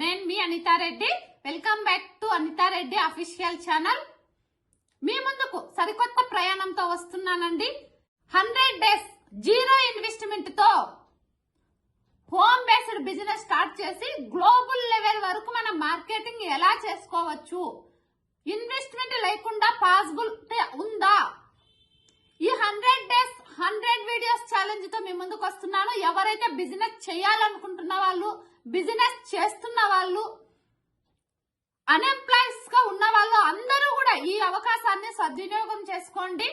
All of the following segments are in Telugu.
నేను మీ Anitha Reddy welcome back to Anitha Reddy official channel మీ ముందుకు సరికొత్త ప్రయాణంతో వస్తున్నానండి. హండ్రెడ్ డేస్ జీరో ఇన్వెస్ట్మెంట్తో హోమ్ బేస్డ్ బిజినెస్ స్టార్ట్ చేసి గ్లోబల్ లెవెల్ వరకు మన మార్కెటింగ్ ఎలా చేసుకోవచ్చు? ఇన్వెస్ట్మెంట్ లేకుండా పాసిబుల్ ఉందా? ఈ హండ్రెడ్ డేస్ హండ్రెడ్ వీడియోస్ ఛాలెంజ్తో మీ ముందుకు వస్తున్నాను. ఎవరైతే బిజినెస్ చేయాలనుకుంటున్న వాళ్ళు బిజినెస్ చేస్తున్న వాళ్ళు అన్ఎంప్లాయీస్గా ఉన్న వాళ్ళు అందరూ కూడా ఈ అవకాశాన్ని సద్వినియోగం చేసుకోండి.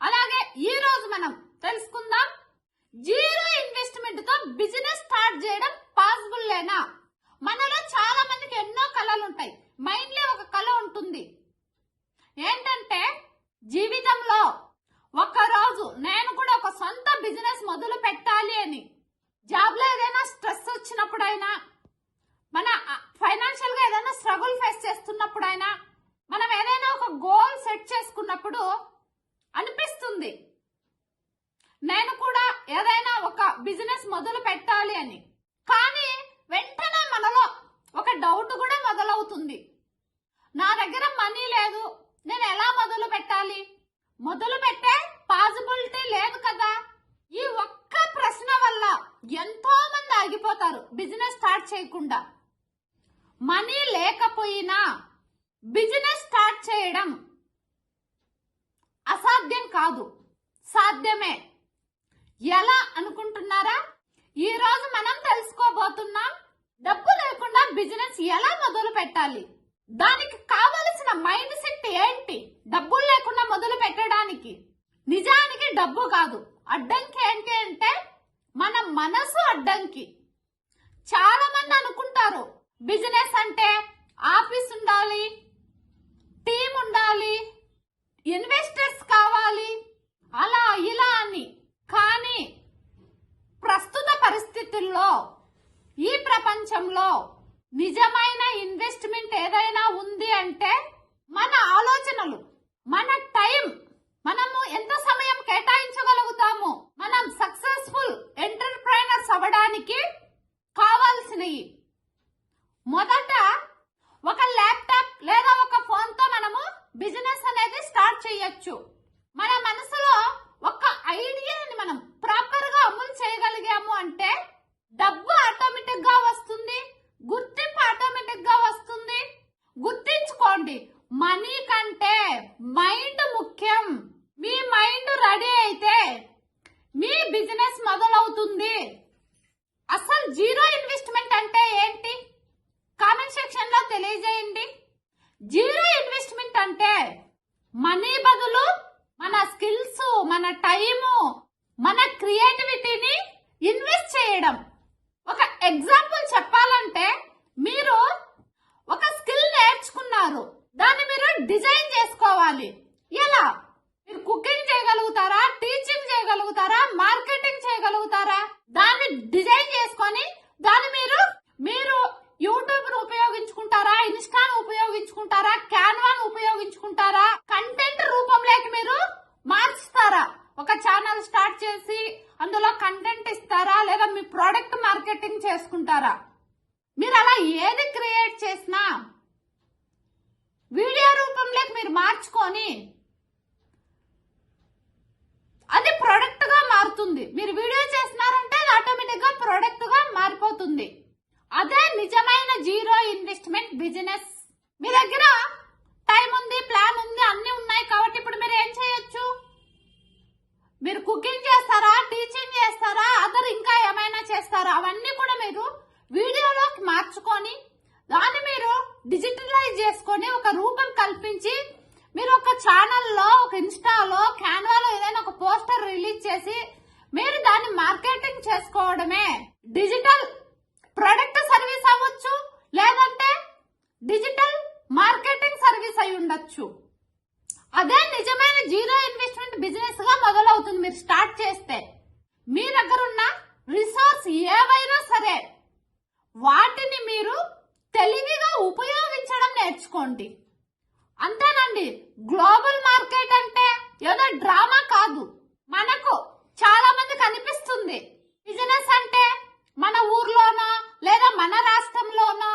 అలాగే ఈ రోజు మనం తెలుసుకుందాం జీరో ఇన్వెస్ట్మెంట్తో బిజినెస్ స్టార్ట్ చేయడం పాసిబుల్ లేనా మనలో చాలా మందికి ఎన్నో కళలు ఉంటాయి. మైండ్లో ఒక కళ ఉంటుంది. ఏంటంటే జీవితంలో ఒక రోజు నేను కూడా ఒక సొంత బిజినెస్ మొదలు పెట్టాలి అని. జాబ్లో ఏదైనా స్ట్రెస్ వచ్చినప్పుడైనా మన ఫైనాన్షియల్గా ఏదైనా స్ట్రగుల్ ఫేస్ చేస్తున్నప్పుడైనా మనం ఏదైనా ఒక గోల్ సెట్ చేసుకున్నప్పుడు అనిపిస్తుంది. నేను కూడా ఏదైనా ఒక బిజినెస్ మొదలు పెట్టాలి అని. కానీ వెంటనే మనలో ఒక డౌట్ కూడా మొదలవుతుంది. నా దగ్గర మనీ లేదు నేను ఎలా మొదలు పెట్టాలి మొదలు పెట్టే పాసిబిలిటీ లేదు కదా ఈ ఒక్క ప్రశ్న వల్ల ఎంతో మంది ఆగిపోతారు బిజినెస్ స్టార్ట్ చేయకుండా మనీ లేకపోయినా బిజినెస్ స్టార్ట్ చేయడం అసాధ్యం కాదు. సాధ్యమే. ఎలా అనుకుంటున్నారా? ఈ రోజు మనం తెలుసుకోబోతున్నాం డబ్బు లేకుండా బిజినెస్ ఎలా మొదలు పెట్టాలి? దానికి కావలసిన మైండ్ సెట్ ఏంటి? డబ్బులు లేకుండా మొదలు పెట్టడానికి. నిజానికి డబ్బు కాదు. అడ్డంకి ఏంటి అంటే మన మనసు అడ్డంకి. చాలా మంది అనుకుంటారు బిజినెస్ అంటే ఆఫీస్ ఉండాలి టీం ఉండాలి ఇన్వెస్టర్స్ కావాలి అలా ఇలా అని. కానీ ప్రస్తుత పరిస్థితుల్లో ఈ ప్రపంచంలో నిజమైన ఇన్వెస్ట్మెంట్ ఏదైనా ఉంది అంటే మన ఆలోచనలు మన టైం మనము ఎంత సమయం కేటాయించగలుగుతాము మనం సక్సెస్ఫుల్ ఎంటర్ప్రైనర్స్ అవ్వడానికి కావాల్సినవి మొదట ఒక ల్యాప్టాప్ లేదా ఒక ఫోన్తో మనము బిజినెస్ అనేది స్టార్ట్ చేయొచ్చు మన మనసులో ఒక ఐడియాని మనం ప్రాపర్గా అమలు చేయగలిగాము అంటే డబ్బు ఆటోమేటిక్గా వస్తుంది గుర్తింపు ఆటోమేటిక్గా వస్తుంది గుర్తించుకోండి మనీ కంటే మైండ్ ముఖ్యం. మీ మైండ్ రెడీ అయితే మీ బిజినెస్ మొదలవుతుంది. అసలు జీరో ఇన్వెస్ట్మెంట్ అంటే ఏంటి? కామెంట్ సెక్షన్లో తెలియజేయండి. జీరో ఇన్వెస్ట్మెంట్ అంటే మనీ బదులు మన స్కిల్స్ మన టైము మన క్రియేటివిటీని ఇన్వెస్ట్ చేయడం. ఒక ఎగ్జాంపుల్ చెప్పాలంటే మీరు ఒక స్కిల్ నేర్చుకున్నారు దాన్ని మీరు డిజైన్ చేసుకోవాలి ఎలా మీరు కుకింగ్ చేయగలుగుతారా టీచింగ్ చేయగలుగుతారా మార్కెటింగ్ చేయగలుగుతారా దాన్ని డిజైన్ చేసుకొని దాన్ని మీరు మీరు యూట్యూబ్ను ఉపయోగించుకుంటారా ఇన్స్టాను ఉపయోగించుకుంటారా క్యాన్వాను ఉపయోగించుకుంటారా కంటెంట్ రూపంలోకి మీరు మార్చుతారా ఒక ఛానల్ స్టార్ట్ చేసి అందులో కంటెంట్ ఇస్తారా లేదా మీ ప్రోడక్ట్ మార్కెటింగ్ చేసుకుంటారా మీరు అలా ఏది క్రియేట్ చేసినా వీడియో రూపంలోకి మీరు మార్చుకొని అది ప్రొడక్ట్గా మారుతుంది. మీరు వీడియో చేస్తున్నారంటే అది ఆటోమేటిక్గా ప్రొడక్ట్గా మారిపోతుంది. అదే నిజమైన జీరో ఇన్వెస్ట్మెంట్ బిజినెస్. మీ దగ్గర టైం ఉంది ప్లాన్ ఉంది అన్ని ఉన్నాయి కాబట్టి ఇప్పుడు మీరు ఏం చేయొచ్చు? మీరు కుకింగ్ చేస్తారా టీచింగ్ చేస్తారా అదర్ ఇంకా ఏమైనా చేస్తారా? అవన్నీ కూడా మీరు వీడియోలోకి మార్చుకొని దాన్ని మీరు డిజిటలైజ్ చేసుకొని ఒక రూపం కల్పించి ఛానల్లో ఒక ఇన్స్టాలో క్యాన్వాలో ఏదైనా ఒక పోస్టర్ రిలీజ్ చేసి మీరు దాన్ని మార్కెటింగ్ చేసుకోవడమే. డిజిటల్ ప్రొడక్ట్ సర్వీస్ అవ్వచ్చు లేదంటే డిజిటల్ మార్కెటింగ్ సర్వీస్ అయి ఉండొచ్చు అదే నిజమైన జీరో ఇన్వెస్ట్ బిజినెస్గా మొదలవుతుంది మీరు స్టార్ట్ చేస్తే మీ దగ్గర ఉన్న రిసోర్స్ ఏవైనా సరే వాటిని మీరు తెలివిగా ఉపయోగించడం నేర్చుకోండి అంతేనండి గ్లోబల్ మార్కెట్ అంటే ఏదో డ్రామా కాదు మనకు చాలా మంది కనిపిస్తుంది బిజినెస్ అంటే మన ఊర్లోనో లేదా మన రాష్ట్రంలోనో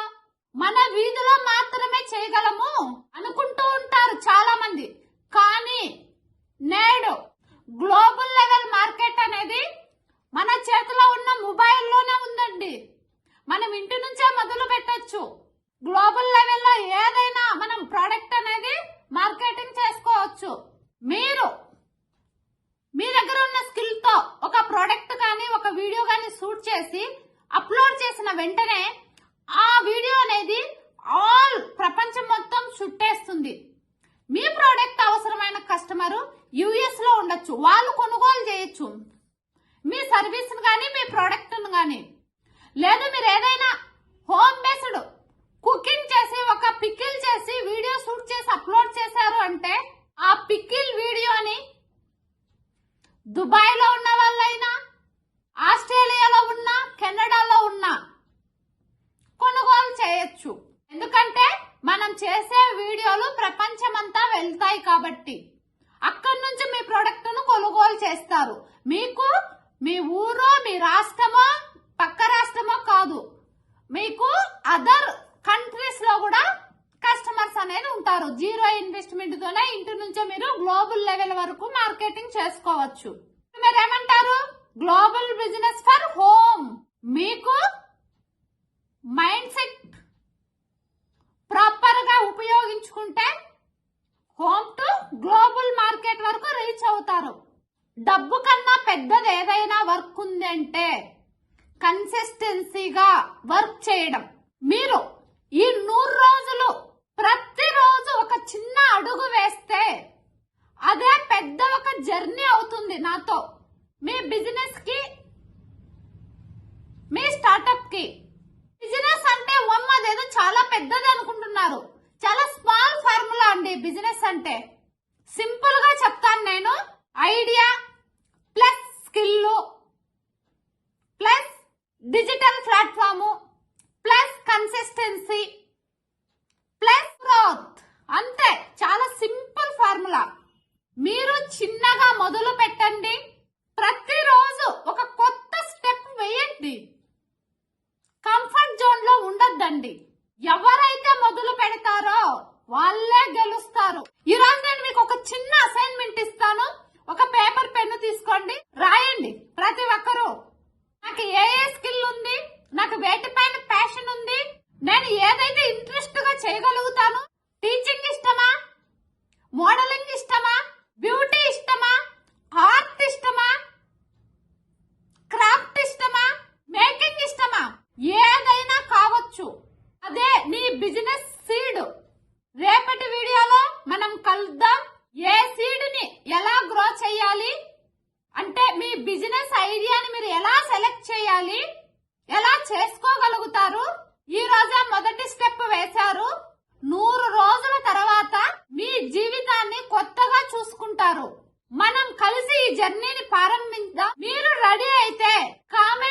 చేయగలము అనుకుంటూ ఉంటారు చాలా మంది కానీ నేడు గ్లోబల్ లెవెల్ మార్కెట్ అనేది మన చేతిలో ఉన్న మొబైల్లోనే ఉందండి. మనం ఇంటి నుంచే మొదలు పెట్టచ్చు. గ్లోబల్ లెవెల్లో ఏదైనా మనం ప్రోడక్ట్ అనేది మార్కెటింగ్ చేసుకోవచ్చు. మీరు మీ దగ్గర ఉన్న స్కిల్తో ఒక ప్రోడక్ట్ కానీ ఒక వీడియో కానీ షూట్ చేసి అప్లోడ్ చేసిన వెంటనే ఆ వీడియో అనేది ఆల్ ప్రపంచం మొత్తం చుట్టేస్తుంది. మీ ప్రోడక్ట్ అవసరమైన కస్టమర్ యుఎస్లో ఉండొచ్చు. వాళ్ళు కొనుగోలు చేయొచ్చు. మీ సర్వీస్ కానీ మీ ప్రోడక్ట్ కానీ లేదు మీరు ఏదైనా హోమ్ బేస్డ్ కుకింగ్ చేసి ఒక పికిల్ చేసి వీడియో షూట్ చేసి అప్లోడ్ చేశారు అంటే ఆ పికిల్ వీడియోని దుబాయ్లో ఉన్న వాళ్ళైనా ఆస్ట్రేలియాలో ఉన్న కెనడాలో ఉన్న కొనుగోలు చేయొచ్చు. ఎందుకంటే మనం చేసే వీడియోలు ప్రపంచమంతా వెళ్తాయి కాబట్టి అక్కడి నుంచి మీ ప్రోడక్ట్ను కొనుగోలు చేస్తారు. మీకు మీ ఊరో మీ రాష్ట్రమో పక్క రాష్ట్రమో కాదు. మీకు అదర్ కంట్రీస్లో కూడా కస్టమర్స్ అనేది ఉంటారు. జీరో ఇన్వెస్ట్మెంట్ తోనే ఇంటి నుంచే మీరు గ్లోబల్ లెవెల్ వరకు మార్కెటింగ్ చేసుకోవచ్చు. మీరు ఏమంటారు? గ్లోబల్ బిజినెస్ ఫర్ హోమ్ మీకు మైండ్ సెట్ ప్రాపర్గా ఉపయోగించుకుంటే హోమ్ టు గ్లోబల్ మార్కెట్ వరకు రీచ్ అవుతారు. డబ్బు కన్నా పెద్దది ఏదైనా వర్క్ ఉందంటే కన్సిస్టెన్సీగా వర్క్ చేయడం. మీరు ఈ నూరు రోజులు ప్రతిరోజు ఒక చిన్న అడుగు వేస్తే అదే పెద్ద ఒక జర్నీ అవుతుంది నాతో. మీ బిజినెస్కి మీ స్టార్టప్కి. బిజినెస్ అంటే వమ్మ అదేదో చాలా పెద్దది అనుకుంటున్నారు. చాలా స్మాల్ ఫార్ములా అండి బిజినెస్ అంటే. సింపుల్గా చెప్తాను నేను. Idea plus skill plus digital platform plus consistency plus growth. అంతే చాలా సింపుల్ ఫార్ములా. మీరు చిన్నగా మొదలు పెట్టండి. ప్రతిరోజు ఒక కొత్త స్టెప్ వేయండి. కంఫర్ట్ జోన్లో ఉండొద్దండి. ఎవరైతే మొదలు పెడతారో వాళ్ళే గెలుస్తారు. ఈ రోజు నేను మీకు ఒక చిన్న అసైన్మెంట్ ఇస్తాను ఒక పేపర్ పెన్ను తీసుకోండి రాయండి ప్రతి ఒక్కరూ నాకు ఏ ఏ స్కిల్ ఉంది నాకు వేటిపైన ప్యాషన్ ఉంది నేను ఏదైతే ఇంట్రెస్ట్గా చేయగలుగుతాను టీచింగ్ ఇష్టమా మోడలింగ్ ఇష్టమా బ్యూటీ ఇష్టమా ఆర్ట్ ఇష్టమా క్రాఫ్ట్ ఇష్టమా మేకింగ్ ఇష్టమా ఏదైనా కావచ్చు అదే నీ బిజినెస్ సీడ్ రేపటి వీడియోలో మనం కలుద్దాం ఏ సీడ్ని ఎలా గ్రో చేయాలి అంటే మీ బిజినెస్ ఐడియాని మీరు చేయాలి? ఎలా చేసుకోగలుగుతారు? ఈ రోజే మొదటి స్టెప్ వేశారు. నూరు రోజుల తర్వాత మీ జీవితాన్ని కొత్తగా చూసుకుంటారు. మనం కలిసి ఈ జర్నీని ప్రారంభిద్దాం మీరు రెడీ అయితే కామెంట్